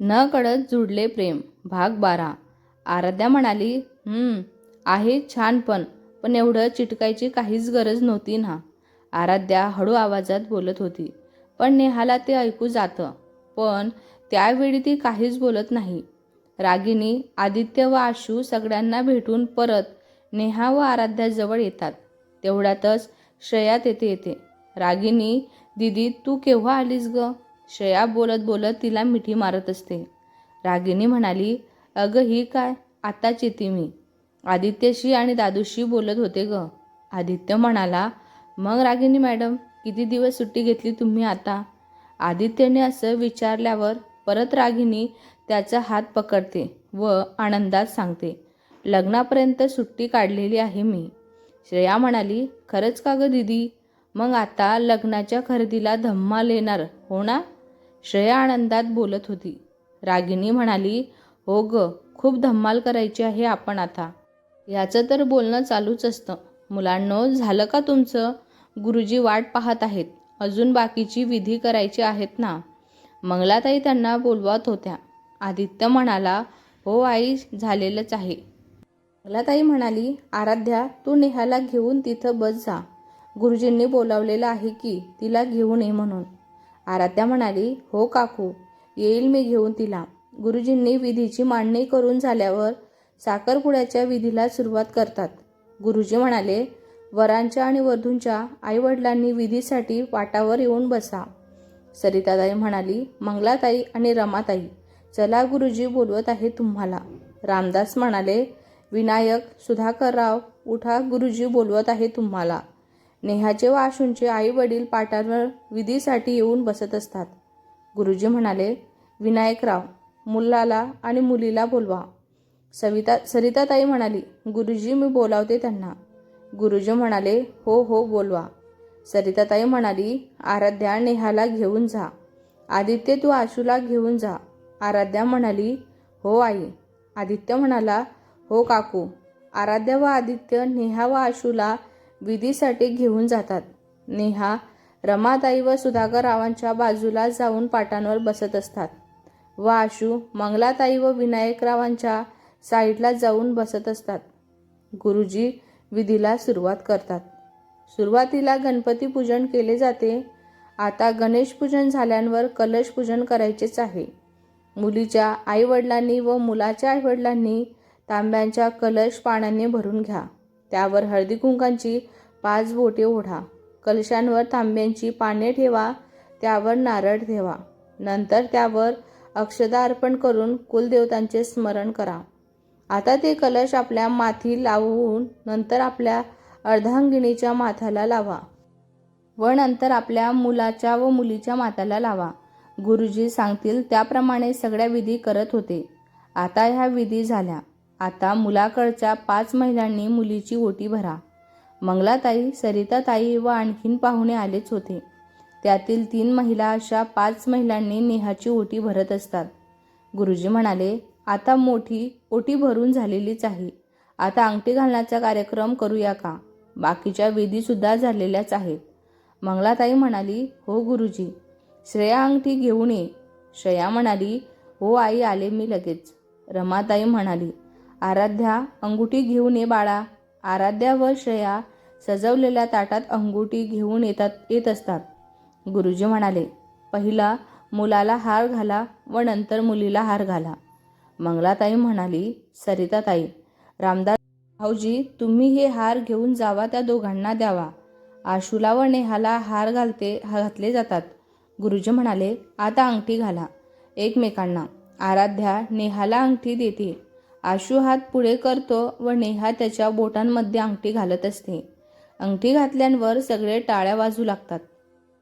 न कळत जुडले प्रेम. भाग बारा. आराध्या म्हणाली आहे छान पण पण एवढं चिटकायची काहीच गरज नव्हती ना. आराध्या हळू आवाजात बोलत होती पण नेहाला ते ऐकू जातं. पण त्यावेळी ती काहीच बोलत नाही. रागिनी आदित्य व आशू सगळ्यांना भेटून परत नेहा व आराध्याजवळ येतात. तेवढ्यातच श्रेया तेथे येते. रागिनी दिदी तू केव्हा आलीस ग? श्रेया बोलत बोलत तिला मिठी मारत असते. रागिनी म्हणाली अगं ही काय? आताच येते मी. आदित्यशी आणि दादूशी बोलत होते ग. आदित्य म्हणाला मग रागिनी मॅडम किती दिवस सुट्टी घेतली तुम्ही आता? आदित्यने असं विचारल्यावर परत रागिनी त्याचा हात पकडते व आनंदात सांगते लग्नापर्यंत सुट्टी काढलेली आहे मी. श्रेया म्हणाली खरंच का ग दीदी? मग आता लग्नाच्या खरेदीला धम्माल येणार हो ना? श्रेया आनंदात बोलत होती. रागिनी म्हणाली हो ग खूप धम्माल करायची आहे आपण आता. याचं तर बोलणं चालूच असतं. मुलांनो झालं का तुमचं? गुरुजी वाट पाहत आहेत. अजून बाकीची विधी करायची आहेत ना? मंगलाताई त्यांना बोलवत होत्या. आदित्य म्हणाला हो आई झालेलंच आहे. मंगलाताई म्हणाली आराध्या तू नेहाला घेऊन तिथं बस जा. गुरुजींनी बोलावलेलं आहे की तिला घेऊन ये म्हणून. आराध्या म्हणाली हो काकू येईल मी घेऊन तिला. गुरुजींनी विधीची मांडणी करून झाल्यावर साखरपुड्याच्या विधीला सुरुवात करतात. गुरुजी म्हणाले वरांच्या आणि वधूंच्या आईवडिलांनी विधीसाठी वाटावर येऊन बसा. सरिताताई म्हणाली मंगलाताई आणि रमाताई चला गुरुजी बोलवत आहे तुम्हाला. रामदास म्हणाले विनायक सुधाकरराव उठा गुरुजी बोलवत आहे तुम्हाला. नेहाचे व आशूंचे आई वडील पाटांवर विधीसाठी येऊन बसत असतात. गुरुजी म्हणाले विनायकराव मुलाला आणि मुलीला बोलवा. सविता सरिताताई म्हणाली गुरुजी मी बोलावते त्यांना. गुरुजी म्हणाले हो हो बोलवा. सरिताताई म्हणाली आराध्या नेहाला घेऊन जा. आदित्य तू आशूला घेऊन जा. आराध्या म्हणाली हो आई. आदित्य म्हणाला हो काकू. आराध्या व आदित्य नेहा व आशूला विधीसाठी घेऊन जातात. नेहा रमाताई व सुधाकर रावांच्या बाजूला जाऊन पाटांवर बसत असतात. व आशू मंगलाताई व विनायकरावांच्या साईडला जाऊन बसत असतात. गुरुजी विधीला सुरुवात करतात. सुरुवातीला गणपती पूजन केले जाते. आता गणेश पूजन झाल्यावर कलश पूजन करायचेच आहे. मुलीच्या आईवडिलांनी व मुलाच्या आईवडिलांनी तांब्यांच्या कलश पाण्याने भरून घ्या. त्यावर हळदी कुंकांची पाच बोटे ओढा. कलशांवर तांब्यांची पाने ठेवा त्यावर नारळ ठेवा. नंतर त्यावर अक्षदा अर्पण करून कुलदेवतांचे स्मरण करा. आता ते कलश आपल्या माथी लावून नंतर आपल्या अर्धांगिणीच्या माथ्याला लावा व नंतर आपल्या मुलाच्या व मुलीच्या माथ्याला लावा. गुरुजी सांगतील त्याप्रमाणे सगळ्या विधी करत होते. आता ह्या विधी झाल्या. आता मुलाकडच्या पाच महिलांनी मुलीची ओटी भरा. मंगलाताई सरिताताई व आणखीन पाहुणे आलेच होते. त्यातील तीन महिला अशा पाच महिलांनी नेहाची ओटी भरत असतात. गुरुजी म्हणाले आता मोठी ओटी भरून झालेलीच आहे. आता अंगठी घालण्याचा कार्यक्रम करूया का? बाकीच्या विधीसुद्धा झालेल्याच आहेत. मंगलाताई म्हणाली हो गुरुजी. श्रेया अंगठी घेऊन ये. श्रेया म्हणाली हो आई आले मी लगेच. रमाताई म्हणाली आराध्या अंगुठी घेऊन ये बाळा. आराध्या व श्रेया सजवलेल्या ताटात अंगुठी घेऊन येतात येत असतात. गुरुजी म्हणाले पहिला मुलाला हार घाला व नंतर मुलीला हार घाला. मंगलाताई म्हणाली सरिताताई रामदास भाऊजी तुम्ही हे हार घेऊन जावा त्या दोघांना द्यावा. आशूला व नेहाला हार घालते घातले जातात. गुरुजी म्हणाले आता अंगठी घाला. एकमेकांना. आराध्या नेहाला अंगठी देते. आशू हात पुढे करतो व नेहा त्याच्या बोटांमध्ये अंगठी घालत असते. अंगठी घातल्यावर सगळे टाळ्या वाजू लागतात.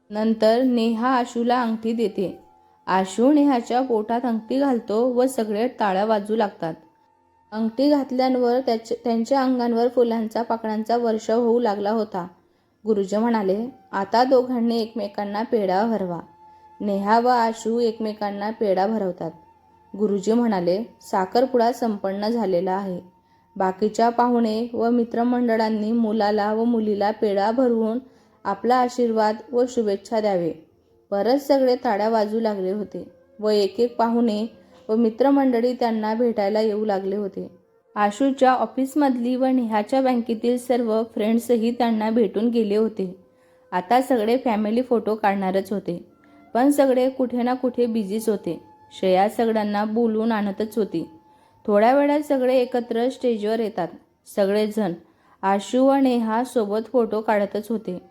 नंतर नेहा आशूला अंगठी देते. आशू नेहाच्या पोटात अंगठी घालतो व सगळे टाळ्या वाजू लागतात. अंगठी घातल्यावर त्याच्या त्यांच्या अंगांवर फुलांचा पाकळ्यांचा वर्षाव होऊ लागला होता. गुरुजी म्हणाले आता दोघांनी एकमेकांना पेढा भरवा. नेहा व आशू एकमेकांना पेढा भरवतात. गुरुजी म्हणाले साखरपुडा संपन्न झालेला आहे. बाकीच्या पाहुणे व मित्रमंडळांनी मुलाला व मुलीला पेढा भरवून आपला आशीर्वाद व शुभेच्छा द्यावे. परत सगळे ताड्या वाजू लागले होते व एक एक पाहुणे व मित्रमंडळी त्यांना भेटायला येऊ लागले होते. आशूच्या ऑफिसमधली व नेहाच्या बँकेतील सर्व फ्रेंड्सही त्यांना भेटून गेले होते. आता सगळे फॅमिली फोटो काढणारच होते. पण सगळे कुठे ना कुठे बिझीच होते. श्रेया सगळ्यांना बोलून आणतच होती. थोड्या वेळात सगळे एकत्र स्टेजवर येतात. सगळेजण आशू व नेहा सोबत फोटो काढतच होते.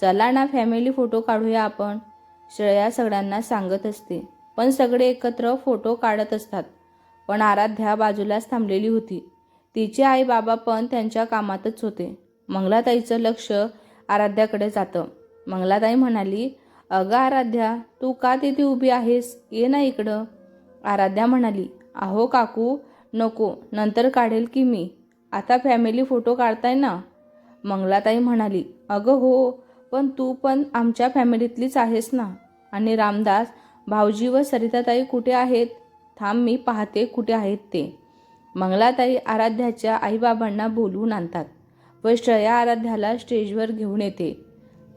चला ना फॅमिली फोटो काढूया आपण श्रेया सगळ्यांना सांगत असते. पण सगळे एकत्र फोटो काढत असतात. पण आराध्या बाजूलाच थांबलेली होती. तिचे आई बाबा पण त्यांच्या कामातच होते. मंगलाताईचं लक्ष आराध्याकडे जातं. मंगलाताई म्हणाली अगं आराध्या तू का तिथे उभी आहेस? ये ना इकडं. आराध्या म्हणाली अहो काकू नको नंतर काढेल की मी. आता फॅमिली फोटो काढताय ना? मंगलाताई म्हणाली अगं हो पण तू पण आमच्या फॅमिलीतलीच आहेस ना? आणि रामदास भाऊजी व सरिताताई कुठे आहेत? थांब मी पाहते कुठे आहेत ते. मंगलाताई आराध्याच्या आईबाबांना बोलवून आणतात व श्रेया आराध्याला स्टेजवर घेऊन येते.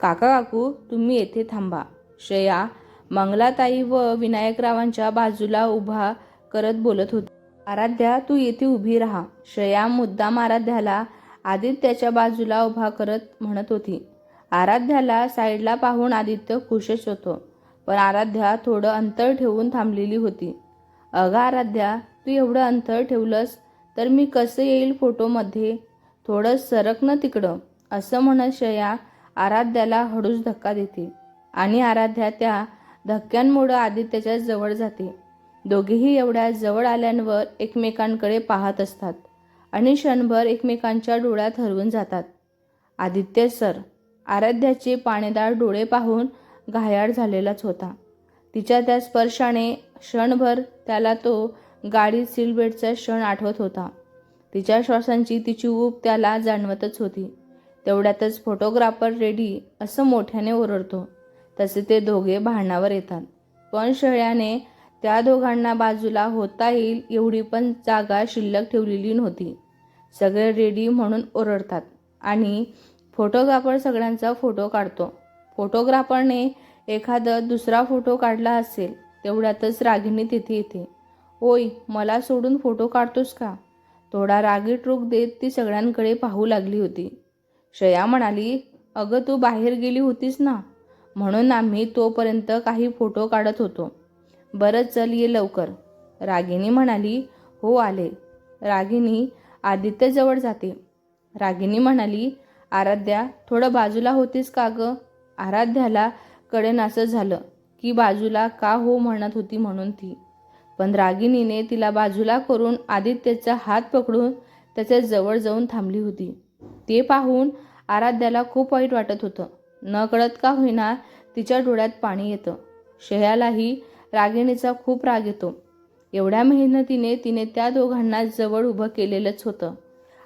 काका काकू तुम्ही येथे थांबा. श्रेया मंगलाताई व विनायकरावांच्या बाजूला उभा करत बोलत होती. आराध्या तू येथे उभी राहा. श्रेया मुद्दाम आराध्याला आदित्याच्या बाजूला उभा करत म्हणत होती. आराध्याला साईडला पाहून आदित्य खुशच होतो पण आराध्या थोडं अंतर ठेवून थांबलेली होती. अगं आराध्या तू एवढं अंतर ठेवलंस तर मी कसं येईल फोटोमध्ये थोडं सरकणं तिकडं असं म्हणत श्रेया आराध्याला हळूच धक्का देते आणि आराध्या त्या धक्क्यांमुळं आदित्यच्या जवळ जाते. दोघेही एवढ्या जवळ आल्यांवर एकमेकांकडे पाहत असतात आणि क्षणभर एकमेकांच्या डोळ्यात हरवून जातात. आदित्य सर आराध्याचे पाणीदार डोळे पाहून घायाळ झालेलाच होता. तिच्या त्या स्पर्शाने क्षणभर त्याला तो गाडीत सीलबेटचा क्षण आठवत होता. तिच्या श्वासांची तिची ऊब त्याला जाणवतच होती. तेवढ्यातच फोटोग्राफर रेडी असं मोठ्याने ओरडतो. तसे ते दोघे भांडणावर येतात. पण शेळ्याने त्या दोघांना बाजूला होता येईल एवढी पण जागा शिल्लक ठेवलेली नव्हती. सगळे रेडी म्हणून ओरडतात आणि फोटोग्राफर सगळ्यांचा फोटो काढतो. फोटोग्राफरने एखादा दुसरा फोटो काढला असेल तेवढ्यातच रागिणी तिथे येते. ओय मला सोडून फोटो काढतोस का? थोडा रागीट रोग देत ती सगळ्यांकडे पाहू लागली होती. श्रेया म्हणाली अगं तू बाहेर गेली होतीस ना? म्हणून आम्ही तोपर्यंत काही फोटो काढत होतो. बरं चल ये लवकर. रागिनी म्हणाली हो आले. रागिनी आदित्यजवळ जाते. रागिनी म्हणाली आराध्या थोडं बाजूला होतीस का गं? आराध्याला कडेनासं झालं की बाजूला का हो म्हणत होती म्हणून ती. पण रागिनीने तिला बाजूला करून आदित्यचा हात पकडून त्याच्याजवळ जाऊन थांबली होती. ते पाहून आराध्याला खूप वाईट वाटत होतं. न कळत का होईना तिच्या डोळ्यात पाणी येतं. शह्यालाही रागिणीचा खूप राग येतो. एवढ्या मेहनतीने तिने त्या दोघांना जवळ उभं केलेलंच होतं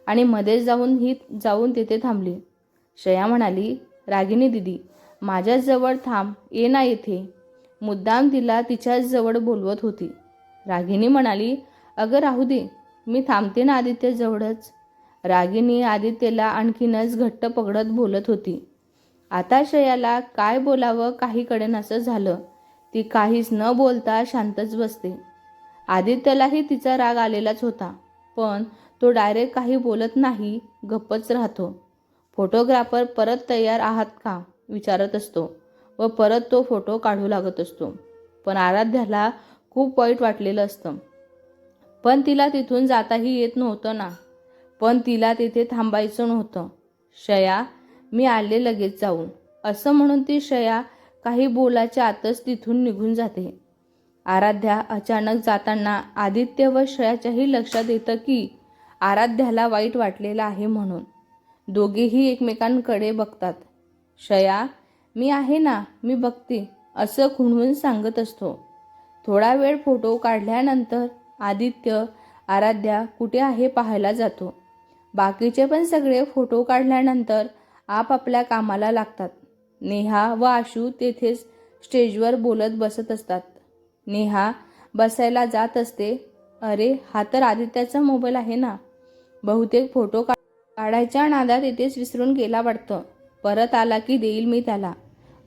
आणि मध्ये जाऊन ही जाऊन तिथे थांबली. श्रेया म्हणाली रागिणी दिदी माझ्याजवळ थांब ये ना येथे मुद्दाम तिला तिच्याजवळ बोलवत होती. रागिणी म्हणाली अगं राहू दे मी थांबते ना आदित्यजवळच. रागिनी आदित्यला आणखीनच घट्ट पकडत बोलत होती. आता श्रेयाला काय बोलावं काही कडेनासं झालं. ती काहीच न बोलता शांतच बसते. आदित्यलाही तिचा राग आलेलाच होता पण तो डायरेक्ट काही बोलत नाही गप्पच राहतो. फोटोग्राफर परत तयार आहात का? विचारत असतो व परत तो फोटो काढू लागत असतो. पण आराध्याला खूप वाईट वाटलेलं असतं. पण तिला तिथून जाताही येत नव्हतं ना. पण तिला तिथे थांबायचं नव्हतं. शया मी आले लगेच जाऊन. असं म्हणून ती शया काही बोलाच्या आतच तिथून निघून जाते. आराध्या अचानक जाताना आदित्य व शयाच्याही लक्षात येतं की आराध्याला वाईट वाटलेलं आहे म्हणून. दोघेही एकमेकांकडे बघतात. शया मी आहे ना मी बघते असं खुणवून सांगत असतो. थोडा वेळ फोटो काढल्यानंतर आदित्य आराध्या कुठे आहे पाहायला जातो. बाकीचे पण सगळे फोटो काढल्यानंतर आपापल्या कामाला लागतात. नेहा व आशू तेथेच स्टेजवर बोलत बसत असतात. नेहा बसायला जात असते. अरे हा तर आदित्याचा मोबाईल आहे ना? बहुतेक फोटो का काढायच्या नादात इथेच विसरून गेला वाटतं. परत आला की देईल मी त्याला.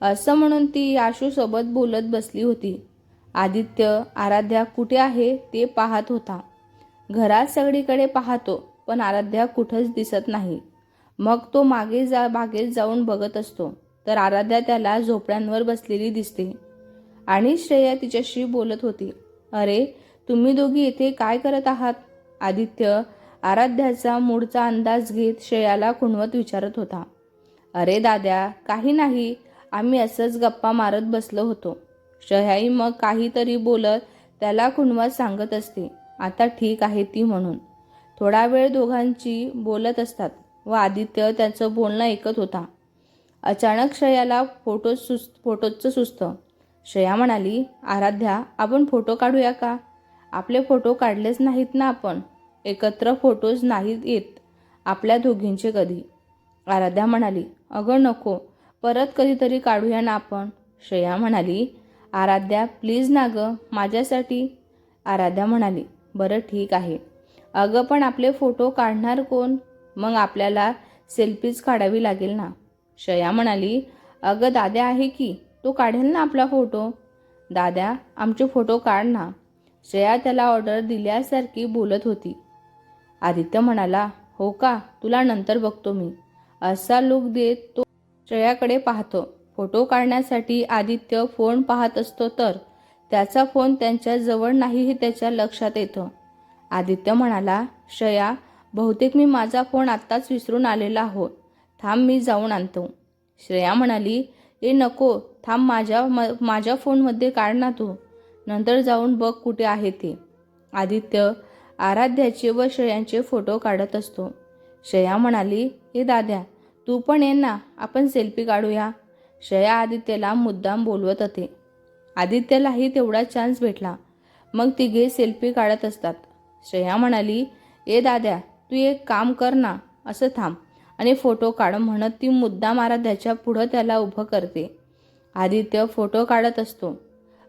असं म्हणून ती आशूसोबत बोलत बसली होती. आदित्य आराध्या कुठे आहे ते पाहत होता. घरात सगळीकडे पाहतो. पण आराध्या कुठंच दिसत नाही. मग तो मागे जा बागेत जाऊन बघत असतो. तर आराध्या त्याला झोपड्यांवर बसलेली दिसते. आणि श्रेया तिच्याशी बोलत होती. अरे तुम्ही दोघी इथे काय करत आहात? आदित्य आराध्याचा मूडचा अंदाज घेत श्रेयाला खुणवत विचारत होता. अरे दाद्या काही नाही. आम्ही असंच गप्पा मारत बसलो होतो. श्रेयाई मग काहीतरी बोलत त्याला खुणवत सांगत असते. आता ठीक आहे ती म्हणून. थोडा वेळ दोघांची बोलत असतात व आदित्य त्यांचं बोलणं ऐकत होता. अचानक श्रेयाला फोटो सुस्त फोटोचं सुचतं. श्रेया म्हणाली आराध्या आपण फोटो काढूया का? आपले फोटो काढलेच नाहीत ना आपण. एकत्र फोटोज नाहीत येत. आपल्या दोघींचे कधी? आराध्या म्हणाली अगं नको. परत कधीतरी काढूया ना आपण. श्रेया म्हणाली आराध्या प्लीज ना गं माझ्यासाठी. आराध्या म्हणाली बरं ठीक आहे. अगं पण आपले फोटो काढणार कोण? मग आपल्याला सेल्फीज काढावी लागेल ना. श्रेया म्हणाली अगं दाद्या आहे की तो काढेल ना आपला फोटो? दाद्या आमचे फोटो काढ ना. श्रेया त्याला ऑर्डर दिल्यासारखी बोलत होती. आदित्य म्हणाला हो का तुला नंतर बघतो मी. असा लुक देत तो श्रेयाकडे पाहतो. फोटो काढण्यासाठी आदित्य फोन पाहत असतो तर त्याचा फोन त्यांच्याजवळ नाही हे त्याच्या लक्षात येतं. आदित्य म्हणाला श्रेया बहुतेक मी माझा फोन आत्ताच विसरून आलेला आहोत. थांब मी जाऊन आणतो. श्रेया म्हणाली ए नको थांब माझ्या म माझ्या फोनमध्ये काढ ना तू. नंतर जाऊन बघ कुठे आहे ते. आदित्य आराध्याचे व श्रेयांचे फोटो काढत असतो. श्रेया म्हणाली ए दाद्या तू पण ये ना आपण सेल्फी काढूया. श्रेया आदित्यला मुद्दाम बोलवत होते. आदित्यलाही तेवढा चान्स भेटला. मग तिघे सेल्फी काढत असतात. श्रेया म्हणाली ए दाद्या तू एक काम कर ना असं थांब आणि फोटो काढ म्हणत ती मुद्दाम आराध्याच्या पुढं त्याला उभं करते. आदित्य फोटो काढत असतो.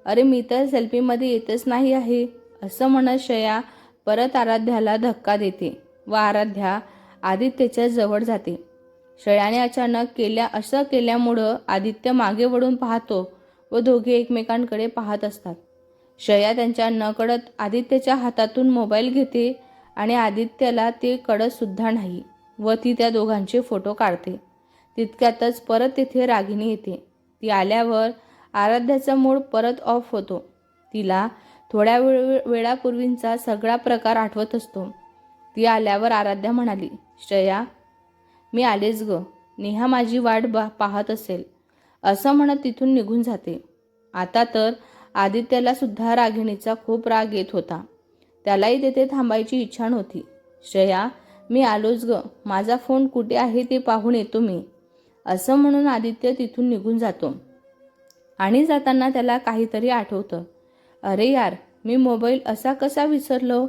अरे मी तर सेल्फीमध्ये येतच नाही आहे असं म्हणत श्रेया परत आराध्याला धक्का देते व आराध्या आदित्यच्या जवळ जाते. श्रेयाने अचानक केल्या असं केल्यामुळं आदित्य मागे वळून पाहतो व दोघे एकमेकांकडे पाहत असतात. शया त्यांच्या नकळत आदित्यच्या हातातून मोबाईल घेते आणि आदित्यला ते कळतसुद्धा नाही व ती त्या दोघांचे फोटो काढते. तितक्यातच परत तिथे रागिणी येते. ती आल्यावर आराध्याचा मूड परत ऑफ होतो. तिला थोड्या वेळ वेळापूर्वींचा सगळा प्रकार आठवत असतो. ती आल्यावर आराध्या म्हणाली श्रेया मी आलेच ग. नेहा माझी वाट बा पाहत असेल. असं म्हणत तिथून निघून जाते. आता तर आदित्याला सुद्धा रागिणीचा खूप राग येत होता. त्यालाही तेथे थांबायची इच्छा नव्हती. श्रेया मी आलोच ग. माझा फोन कुठे आहे ते पाहून येतो मी. असं म्हणून आदित्य तिथून निघून जातो. आणि जाताना त्याला काहीतरी आठवतं. अरे यार मी मोबाईल असा कसा विसरलो?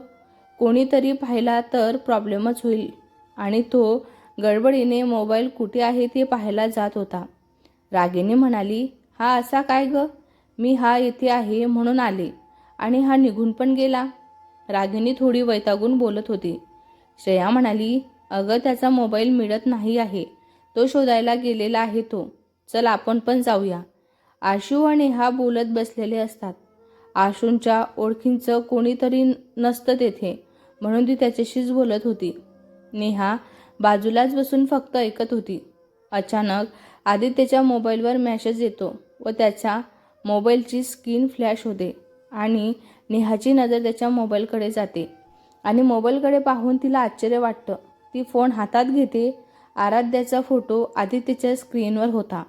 कोणीतरी पाहिला तर प्रॉब्लेमच होईल. आणि तो गडबडीने मोबाईल कुठे आहे ते पाहायला जात होता. रागिनी म्हणाली हा असा काय ग? मी हा येथे आहे म्हणून आले. आणि हा निघून पण गेला. रागिनी थोडी वैतागून बोलत होती. श्रेया म्हणाली अगं त्याचा मोबाईल मिळत नाही आहे. तो शोधायला गेलेला आहे तो. चल आपण पण जाऊया. आशू आणि हा बोलत बसलेले असतात. आशूंच्या ओळखींचं कोणीतरी नसतं तेथे म्हणून ती त्याच्याशीच बोलत होती. नेहा बाजूलाच बसून फक्त ऐकत होती. अचानक आदित्यच्या मोबाईलवर मॅसेज येतो व त्याच्या मोबाईलची स्क्रीन फ्लॅश होते आणि नेहाची नजर त्याच्या मोबाईलकडे जाते. आणि मोबाईलकडे पाहून तिला आश्चर्य वाटतं. ती फोन हातात घेते. आराध्याचा फोटो आदित्यच्या स्क्रीनवर होता.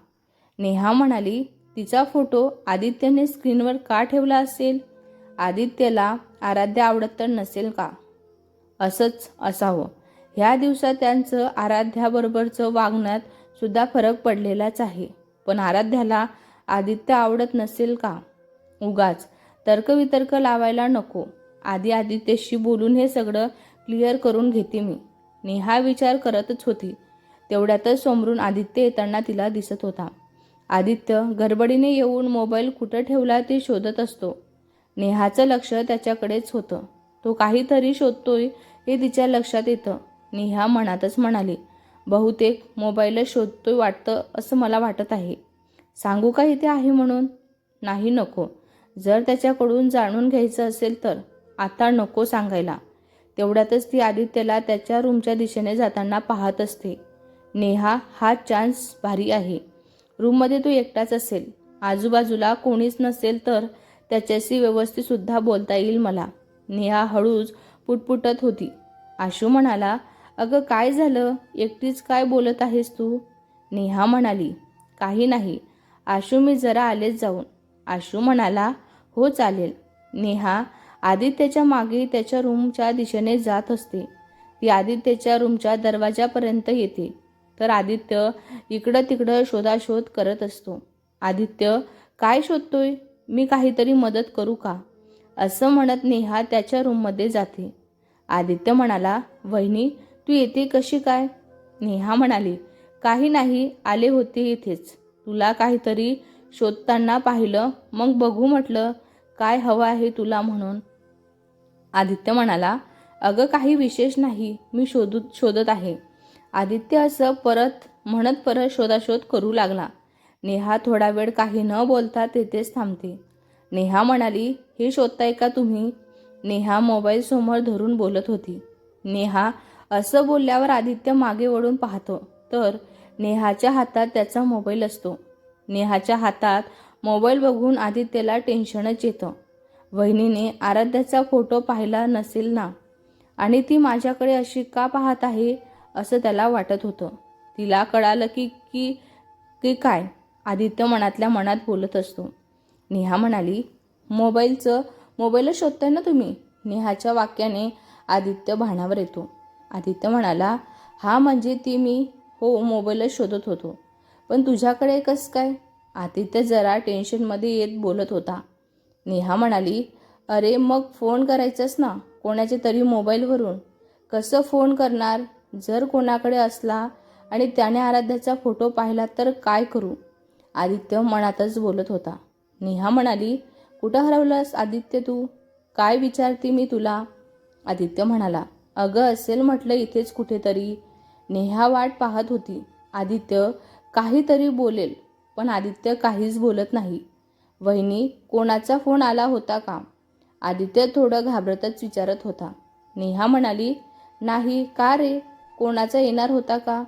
नेहा म्हणाली तिचा फोटो आदित्यने स्क्रीनवर का ठेवला असेल? आदित्यला आराध्य आवडत तर नसेल का? असंच असावं. ह्या दिवसात त्यांचं आराध्याबरोबरचं वागण्यात सुद्धा फरक पडलेलाच आहे. पण आराध्याला आदित्य आवडत नसेल का? उगाच. तर्कवितर्क लावायला नको. आधी आदित्यशी बोलून हे सगळं क्लिअर करून घेते मी. नेहा विचार करतच होती. तेवढ्यातच समोरून आदित्य येताना तिला दिसत होता. आदित्य गडबडीने येऊन मोबाईल कुठं ठेवला ते शोधत असतो. नेहाचं लक्ष त्याच्याकडेच होतं. तो काहीतरी शोधतोय हे तिच्या लक्षात येतं. नेहा मनातच म्हणाली बहुतेक मोबाईलच शोधतोय वाटतं असं मला वाटत आहे. सांगू का इथे आहे म्हणून? नाही नको. जर त्याच्याकडून जाणून घ्यायचं असेल तर. आता नको सांगायला. तेवढ्यातच ती आदित्यला त्याच्या रूमच्या दिशेने जाताना पाहत असते. नेहा हा चान्स भारी आहे. रूममध्ये तो एकटाच असेल. आजूबाजूला कोणीच नसेल तर त्याच्याशी व्यवस्थितसुद्धा बोलता येईल मला. नेहा हळूच पुटपुटत होती. आशू म्हणाला अगं काय झालं? एकटीच काय बोलत आहेस तू? नेहा म्हणाली काही नाही. आशू मी जरा आलेच जाऊन. आशू म्हणाला हो चालेल. नेहा आदित्यच्या मागे त्याच्या रूमच्या दिशेने जात असते. ती आदित्यच्या रूमच्या दरवाजापर्यंत येते. तर आदित्य इकडं तिकडं शोधाशोध करत असतो. आदित्य काय शोधतोय? मी काहीतरी मदत करू का? असं म्हणत नेहा त्याच्या रूममध्ये जाते. आदित्य म्हणाला वहिनी तू येते कशी काय? नेहा म्हणाली काही नाही आले होते इथेच. तुला काहीतरी शोधताना पाहिलं मग बघू म्हटलं काय हवं आहे तुला म्हणून? आदित्य म्हणाला अगं काही विशेष नाही मी शोधू शोधत आहे. आदित्य असं परत म्हणत परत शोधाशोध करू लागला. नेहा थोडा वेळ काही न बोलता तेथेच थांबते. नेहा म्हणाली हे शोधताय का तुम्ही? नेहा मोबाईल समोर धरून बोलत होती. नेहा असं बोलल्यावर आदित्य मागे वळून पाहतो. तर नेहाच्या हातात त्याचा मोबाईल असतो. नेहाच्या हातात मोबाईल बघून आदित्यला टेन्शनच येतं. वहिनीने आराध्याचा फोटो पाहिला नसेल ना? आणि ती माझ्याकडे अशी का पाहत आहे असं त्याला वाटत होतं. तिला कळालं की की की काय? आदित्य मनातल्या मनात बोलत असतो. नेहा म्हणाली मोबाईलचं मोबाईलच शोधताय ना तुम्ही? नेहाच्या वाक्याने आदित्य भाणावर येतो. आदित्य म्हणाला हा म्हणजे ती मी हो मोबाईलच शोधत होतो. पण तुझ्याकडे कसं काय? आदित्य जरा टेन्शनमध्ये येत बोलत होता. नेहा म्हणाली अरे मग फोन करायचंच ना? कोणाच्या तरी मोबाईलवरून. कसं फोन करणार? जर कोणाकडे असला आणि त्याने आराध्याचा फोटो पाहिला तर काय करू? आदित्य मनातच बोलत होता. नेहा म्हणाली कुठं हरवलास आदित्य तू? काय विचारते मी तुला? आदित्य म्हणाला अगं असेल म्हटलं इथेच कुठेतरी. नेहा वाट पाहत होती. आदित्य काहीतरी बोलेल पण आदित्य काहीच बोलत नाही. वहिनी कोणाचा फोन आला होता का? आदित्य थोडं घाबरतच विचारत होता. नेहा म्हणाली नाही का रे? कोणाचा येणार होता का?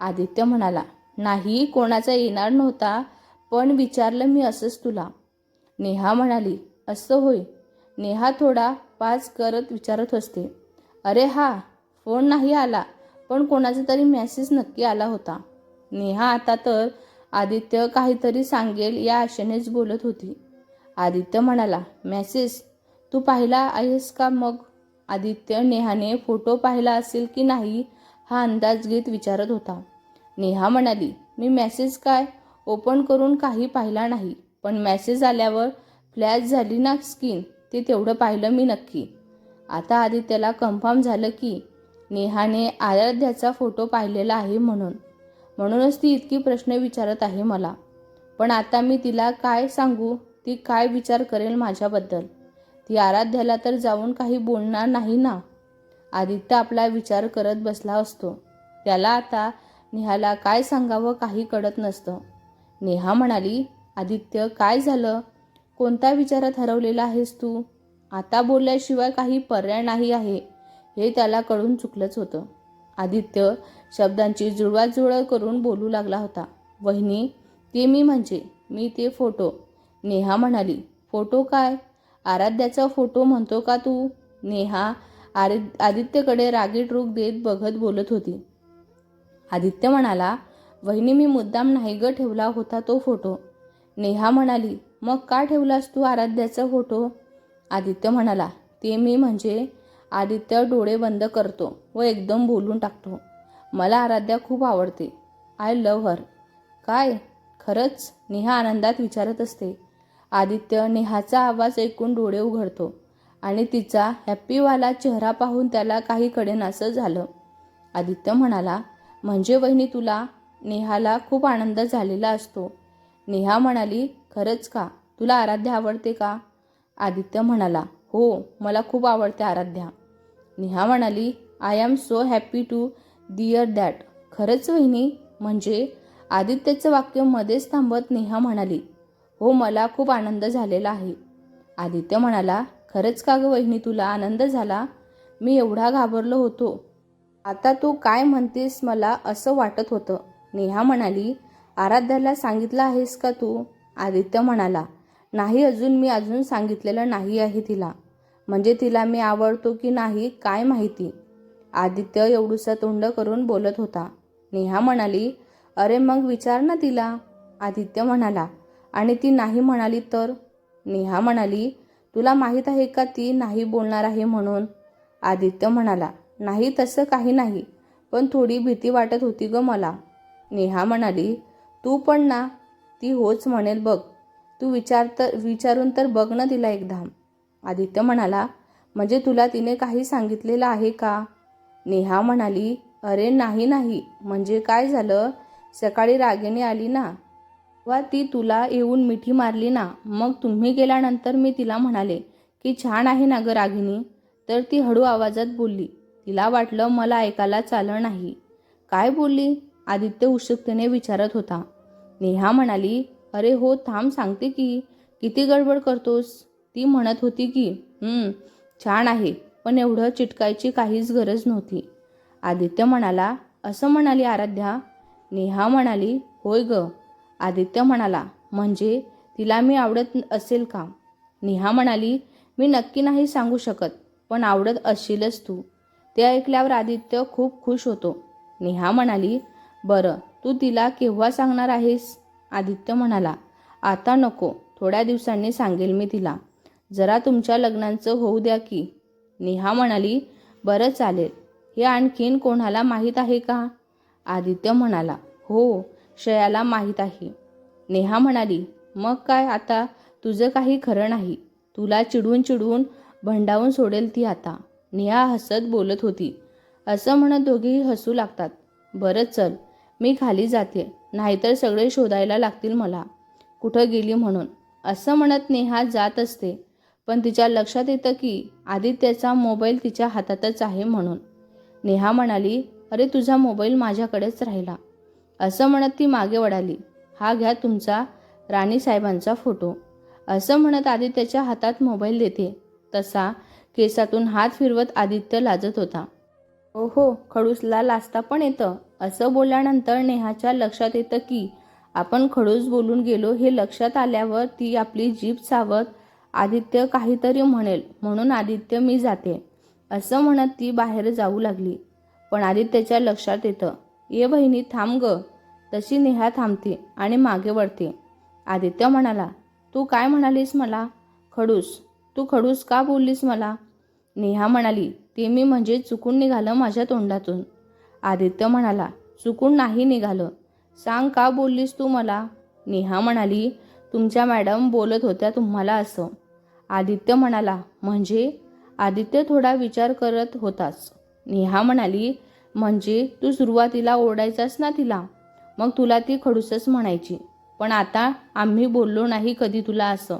आदित्य म्हणाला नाही कोणाचा येणार नव्हता पण विचारलं मी असंच तुला. नेहा म्हणाली असं होय. नेहा थोडा पाच करत विचारत असते. अरे हा फोन नाही आला. पण कोणाचा तरी मेसेज नक्की आला होता. नेहा आता तर आदित्य काहीतरी सांगेल या आशेनेच बोलत होती. आदित्य म्हणाला मेसेज तू पाहिला आहेस का मग? आदित्य नेहाने फोटो पाहिला असेल की नाही हा अंदाज घेत विचारत होता. नेहा म्हणाली मी मेसेज काय? ओपन करून काही पाहिला नाही. पण मेसेज आल्यावर फ्लॅश झाली ना स्किन ते तेवढं पाहिलं मी नक्की. आता आदित्यला कन्फर्म झालं की नेहाने आराध्याचा फोटो पाहिलेला आहे म्हणून. म्हणूनच ती इतकी प्रश्न विचारत आहे मला. पण आता मी तिला काय सांगू? ती काय विचार करेल माझ्याबद्दल? ती आराध्याला तर जाऊन काही बोलणार नाही ना? आदित्य आपला विचार करत बसला असतो. त्याला आता नेहाला काय सांगावं काही कळत नसतं. नेहा म्हणाली आदित्य काय झालं? कोणत्या विचारात हरवलेला आहेस तू? आता बोलल्याशिवाय काही पर्याय नाही आहे. हे त्याला कळून चुकलंच होतं. आदित्य शब्दांची जुळवाजुळव करून बोलू लागला होता. वहिनी ते मी म्हणजे मी ते फोटो. नेहा म्हणाली फोटो काय? आराध्याचा फोटो म्हणतो का तू? नेहा आरि आदित्यकडे रागीट रूप देत बघत बोलत होती. आदित्य म्हणाला वहिनी मी मुद्दाम नाही ग ठेवला होता तो फोटो. नेहा म्हणाली मग का ठेवलास तू आराध्याचा फोटो? आदित्य म्हणाला ते मी म्हणजे आदित्य डोळे बंद करतो व एकदम बोलून टाकतो. मला आराध्या खूप आवडते. आय लव्ह हर काय? खरंच नेहा आनंदात विचारत असते. आदित्य नेहाचा आवाज ऐकून डोळे उघडतो आणि तिचा हॅप्पीवाला चेहरा पाहून त्याला काही कडेनासं झालं. आदित्य म्हणाला म्हणजे वहिनी तुला नेहाला खूप आनंद झालेला असतो. नेहा म्हणाली खरंच का? तुला आराध्या आवडते का? आदित्य म्हणाला हो मला खूप आवडते आराध्या. नेहा म्हणाली I am so happy to hear that खरंच वहिनी म्हणजे? आदित्यचं वाक्य मध्येच थांबत नेहा म्हणाली हो मला खूप आनंद झालेला आहे. आदित्य म्हणाला खरंच का गं वहिनी तुला आनंद झाला? मी एवढा घाबरलो होतो. आता तू काय म्हणतेस मला असं वाटत होतं. नेहा म्हणाली आराध्याला सांगितलं आहेस का तू? आदित्य म्हणाला नाही अजून मी अजून सांगितलेलं नाही आहे तिला. म्हणजे तिला मी आवडतो की नाही काय माहिती. आदित्य एवढूसा तोंड करून बोलत होता. नेहा म्हणाली अरे मग विचार ना तिला. आदित्य म्हणाला आणि ती नाही म्हणाली तर? नेहा म्हणाली तुला माहीत आहे का ती नाही बोलणार आहे म्हणून? आदित्य म्हणाला नाही तसं काही नाही पण थोडी भीती वाटत होती ग मला. नेहा म्हणाली तू पण ना ती होच म्हणेल बघ. तू विचार तर विचारून तर बघ ना तिला एकदा. आदित्य म्हणाला म्हणजे तुला तिने काही सांगितलेलं आहे का? नेहा म्हणाली अरे नाही नाही. म्हणजे काय झालं? सकाळी रागेने आली ना. वा ती तुला येऊन मिठी मारली ना. मग तुम्ही गेल्यानंतर मी तिला म्हणाले की छान आहे ना ग रागिनी तर ती हळू आवाजात बोलली तिला वाटलं मला ऐकायला चालं नाही. काय बोलली? आदित्य उत्सुकतेने विचारत होता. नेहा म्हणाली अरे हो थांब सांगते की. किती गडबड करतोस? ती म्हणत होती की छान आहे पण एवढं चिटकायची काहीच गरज नव्हती. आदित्य म्हणाला असं म्हणाली आराध्या? नेहा म्हणाली होय ग. आदित्य म्हणाला म्हणजे तिला मी आवडत असेल का? नेहा म्हणाली मी नक्की नाही सांगू शकत पण आवडत असशीलच तू. ते ऐकल्यावर आदित्य खूप खुश होतो. नेहा म्हणाली बरं तू तिला केव्हा सांगणार आहेस? आदित्य म्हणाला आता नको थोड्या दिवसांनी सांगेल मी तिला. जरा तुमच्या लग्नांचं होऊ द्या की. नेहा म्हणाली बरं चालेल. हे आणखीन कोणाला माहीत आहे का? आदित्य म्हणाला हो श्रेयाला माहीत आहे. नेहा म्हणाली मग काय आता? तुझं काही खरं नाही. तुला चिडून चिडून भंडावून सोडेल ती आता. नेहा हसत बोलत होती. असं म्हणत दोघेही हसू लागतात. बरं चल मी खाली जाते. नाहीतर सगळे शोधायला लागतील मला. कुठं गेली म्हणून. असं म्हणत नेहा जात असते. पण तिच्या लक्षात येतं की आदित्याचा मोबाईल तिच्या हातातच आहे म्हणून. नेहा म्हणाली अरे तुझा मोबाईल माझ्याकडेच राहिला. असं म्हणत ती मागे वडाली हा घ्या तुमचा राणी साहेबांचा फोटो. असं म्हणत आदित्याच्या हातात मोबाईल देते. तसा केसातून हात फिरवत आदित्य लाजत होता. हो हो खडूसला लाजता पण येतं. असं बोलल्यानंतर नेहाच्या लक्षात येतं की आपण खडूस बोलून गेलो हे लक्षात आल्यावर ती आपली जीभ चावत आदित्य काहीतरी म्हणेल म्हणून आदित्य मी जाते. असं म्हणत ती बाहेर जाऊ लागली. पण आदित्यच्या लक्षात येतं ये बहिणी थांब ग. तशी नेहा थांबते आणि मागे वळते. आदित्य म्हणाला तू काय म्हणालीस मला? खडूस. तू खडूस का बोललीस मला? नेहा म्हणाली ते मी म्हणजे चुकून निघालं माझ्या तोंडातून. आदित्य म्हणाला चुकून नाही निघालं. सांग का बोललीस तू मला? नेहा म्हणाली तुमच्या मॅडम बोलत होत्या तुम्हाला असं. आदित्य म्हणाला म्हणजे? आदित्य थोडा विचार करत होताच. नेहा म्हणाली म्हणजे तू सुरुवातीला ओरडायचास ना तिला? मग तुला ती खडूसच म्हणायची. पण आता आम्ही बोललो नाही कधी तुला असं.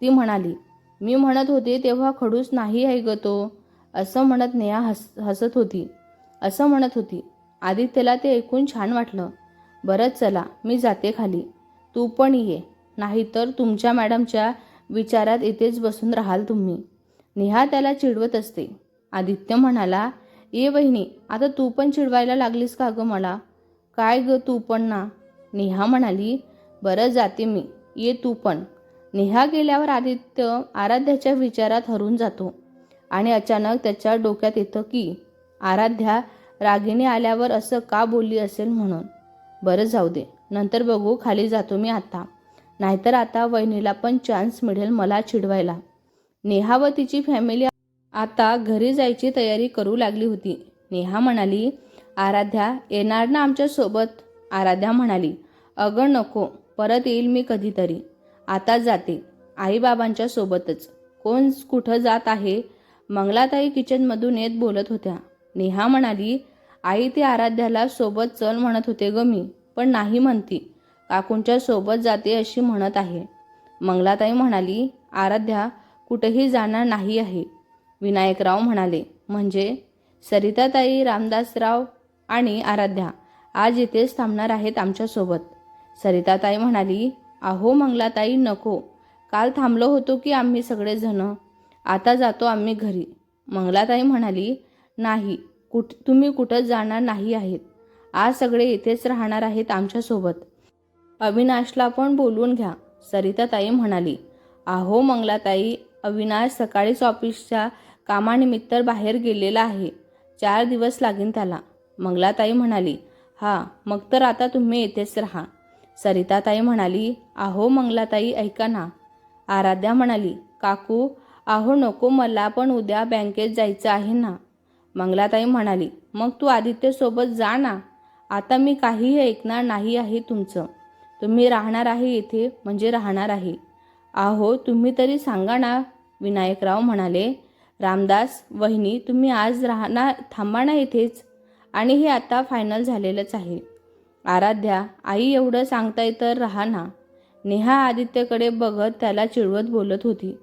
ती म्हणाली मी म्हणत होते तेव्हा खडूस नाही आहे ग तो. असं म्हणत नेहा हस हसत होती. असं म्हणत होती. आदित्यला ते ऐकून छान वाटलं. बरंच चला मी जाते खाली. तू पण ये. नाहीतर तुमच्या मॅडमच्या विचारात इथेच बसून राहाल तुम्ही. नेहा त्याला चिडवत असते. आदित्य म्हणाला ये बहिणी आता तू पण चिडवायला लागलीस का गं मला? काय गं तू पण ना? नेहा म्हणाली बरं जाते मी. ये तू पण. नेहा गेल्यावर आदित्य आराध्याच्या विचारात हरून जातो आणि अचानक त्याच्या डोक्यात येतं की आराध्या रागिणी आल्यावर असं का बोलली असेल म्हणून? बरं जाऊ दे. नंतर बघू खाली जातो मी आता. नाहीतर आता वहिनीला पण चान्स मिळेल मला चिडवायला. नेहा व तिची फॅमिली आता घरी जायची तयारी करू लागली होती. नेहा म्हणाली आराध्या येणार ना आमच्यासोबत आराध्या म्हणाली अगं नको परत येईल मी कधीतरी. आता जाते आईबाबांच्या सोबतच. कोण कुठं जात आहे? मंगलाताई किचनमधून येत बोलत होत्या. नेहा म्हणाली आई ते आराध्याला सोबत चल म्हणत होते ग मी पण नाही म्हणती. काकूंच्या सोबत जाते अशी म्हणत आहे. मंगलाताई म्हणाली आराध्या कुठेही जाणार नाही आहे. विनायकराव म्हणाले म्हणजे सरिताताई रामदासराव आणि आराध्या आज इथेच थांबणार आहेत आमच्यासोबत. सरिताताई म्हणाली अहो मंगलाताई नको. काल थांबलो होतो की आम्ही सगळेजण. आता जातो आम्ही घरी. मंगलाताई म्हणाली नाही कुठ तुम्ही कुठंच जाणार नाही आहेत. आज सगळे इथेच राहणार आहेत आमच्यासोबत. अविनाशला पण बोलवून घ्या सरिताताई म्हणाली. आहो मंगलाताई अविनाश सकाळीच ऑफिसच्या कामानिमित्त बाहेर गेलेला आहे. चार दिवस लागीन त्याला. मंगलाताई म्हणाली हा मग तर आता तुम्ही येथेच राहा. सरिताताई म्हणाली आहो मंगलाताई ऐका ना. आराध्या म्हणाली काकू आहो नको मला पण उद्या बँकेत जायचं आहे ना. मंगलाताई म्हणाली मग तू आदित्यसोबत जा ना. आता मी काहीही ऐकणार नाही आहे तुमचं. तुम्ही राहणार आहे इथे म्हणजे राहणार आहे. आहो तुम्ही तरी सांगा ना विनायकराव म्हणाले. रामदास वहिनी तुम्ही आज राहणार थांबा ना इथेच. आणि हे आता फायनल झालेलंच आहे. आराध्या आई एवढं सांगताय तर राहा ना. नेहा आदित्यकडे बघत त्याला चिडवत बोलत होती.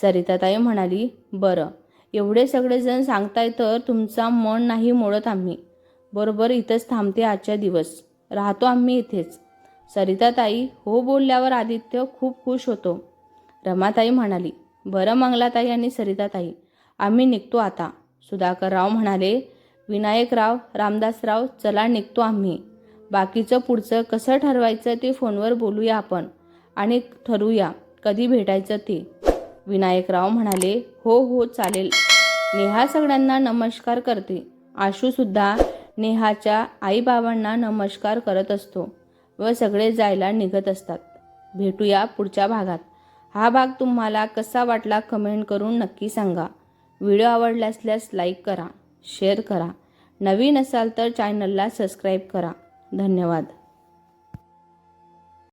सरिताताई म्हणाली बरं. एवढे सगळेजण सांगताय तर तुमचा मन नाही मोडत आम्ही. बरोबर इथंच थांबते आजच्या दिवस. राहतो आम्ही इथेच. सरिताताई हो बोलल्यावर आदित्य खूप खुश होतो. रमाताई म्हणाली बरं मंगलाताई आणि सरिताताई आम्ही निघतो आता. सुधाकरराव म्हणाले विनायकराव रामदासराव चला निघतो आम्ही. बाकीचं पुढचं कसं ठरवायचं ते फोनवर बोलूया आपण आणि ठरवूया कधी भेटायचं ते. विनायकराव म्हणाले हो हो चालेल. नेहा सगळ्यांना नमस्कार करते. आशूसुद्धा नेहाच्या आईबाबांना नमस्कार करत असतो. व सगळे जायला निघत असतात. भेटूया पुढच्या भागात. हा भाग तुम्हाला कसा वाटला कमेंट करून नक्की सांगा. व्हिडिओ आवडला असल्यास लाईक करा शेअर करा. नवीन असाल तर चॅनलला सबस्क्राईब करा. धन्यवाद.